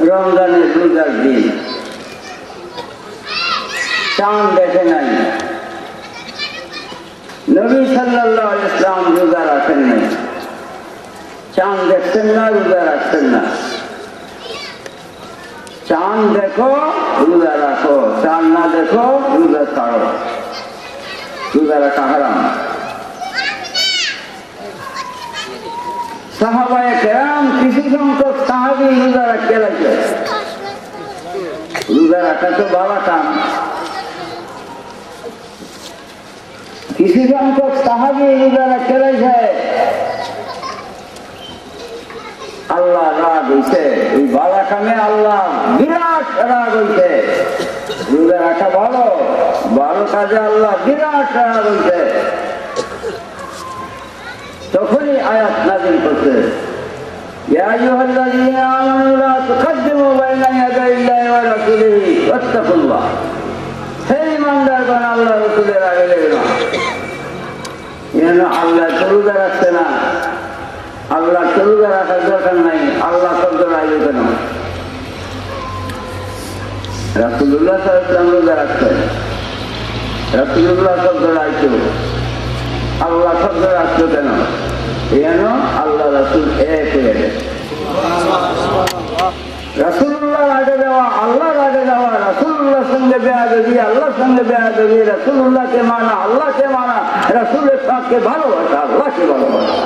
রমজানের রোজার দিন। চাঁদ দেখে নাই। নবী আলাইহি ইসলাম রোজা রাখেন নাই। চাঁদ দেখছেন না, রোজা রাখছেন না। চাঁদ দেখো, রোজা রাখো। চাঁদ না দেখো, রোজা ছাড়ো। রোজা রাখা হারাম সাহাবায় কেরাম কিছু সংখ্যক সাহাবি রোজা রাখতে লাগে আল্লাহ রাগ হইছে ওই বাবা কামে আল্লাহ বিরাট রাগ হইছে। রাখা ভালো ভালো কাজে আল্লাহ বিরাট রাগ হইছে। তখনই আয়াত নাজিল করছে, ইয়া আইয়ুহাল্লাযীনা আমানু লা بين يدي الله ورسوله واتقوا الله হে ইমানদারগণ আল্লাহ রসুলের আগে লেগে না যেন আল্লাহ চলুদা রাখছে না আল্লাহ চলুদা রাখার দরকার নাই আল্লাহ শব্দ রাখবে কেন রাসুল্লাহ সাল্লাম রোজা রাখছেন রাসুল্লাহ শব্দ রাখছে আল্লাহ শব্দ রাখছো কেন যেন আল্লাহ রাসুল এক হয়ে গেছে রাসুল্লাহ আগে যাওয়া আল্লাহর আগে যাওয়া রাসুল্লাহর সঙ্গে বেয়া দেবী আল্লাহর সঙ্গে বেয়া দেবী রাসুল্লাহকে মানা, আল্লাহকে মানা, রাসুলের সাথে ভালোবাসা, আল্লাহকে ভালোবাসা।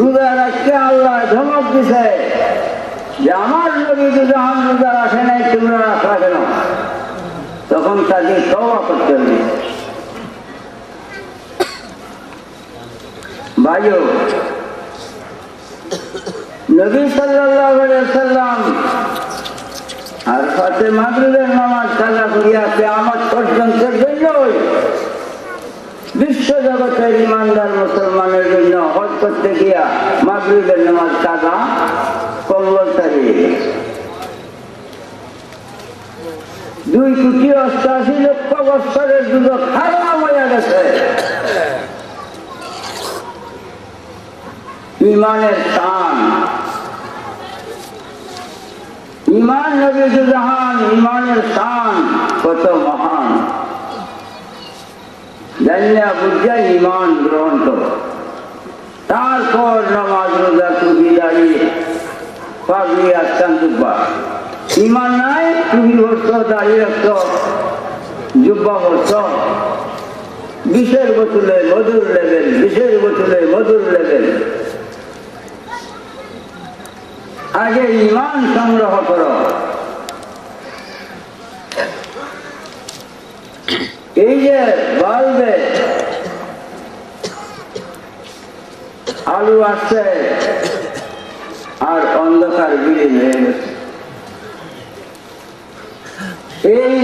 রোজা রাখতে আল্লাহ ধমক দিছে যে আমার নবী যখন রোজা রাখে নাই, তোমরা রাখা কেন? তখন তাকে তওবা করতে হবে। ভাইও, নবী সাল্লাম আর সাথে মাগরিবের নামাজ কাজা করিয়া কিয়ামত পর্যন্তের জন্যই বিশ্ব জগতের ইমানদার মুসলমানের জন্য হজ করতে গিয়া মাগরিবের নামাজ কাজা কম্পলসারি দুই কোটি অষ্টাশি লক্ষ বৎসরের যুগ হারাম হয়ে গেছে। ইমানের টান। ইমান নবী জাহান ইমানের টান, কত মহান। জানিয়া বুঝা ইমান গ্রহণ করো। তারপর নামাজ, রোজা, টুপি দাঁড়িয়ে পাগড়ি আসতাম ইমান নাই, টুপি ভরছ দাঁড়িয়ে রাখছ জুব্বা ভরছ বিশের বোতলে মধুর লেভেল বিশের বোতলে মধুর লেভেল আগে ইমান সংগ্রহ করো। এই যে বাল্বে, আলু আসছে, আর অন্ধকার বিলীন এই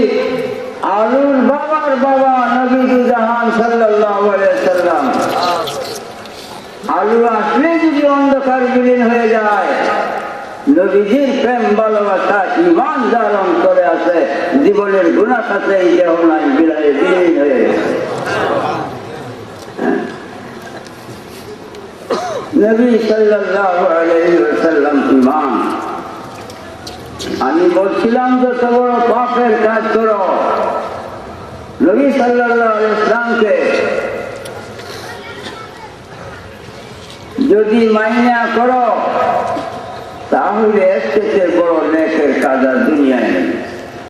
আলুর বাবার বাবা নবী জাহান সাল্লাম। আলু আসলে যদি অন্ধকার বিলীন হয়ে যায় নবীজির প্রেম ভালোবাসা ইমান ধারণ করে আছে জীবনের গুণা সাথে হয়ে আমি বলছিলাম যে বড় পাপের কাজ করো। নবী সাল্লাল্লাহু যদি মাইনা করো তাহলে এর থেকে বড় নেকের কাজ আর দুনিয়ায় নেই।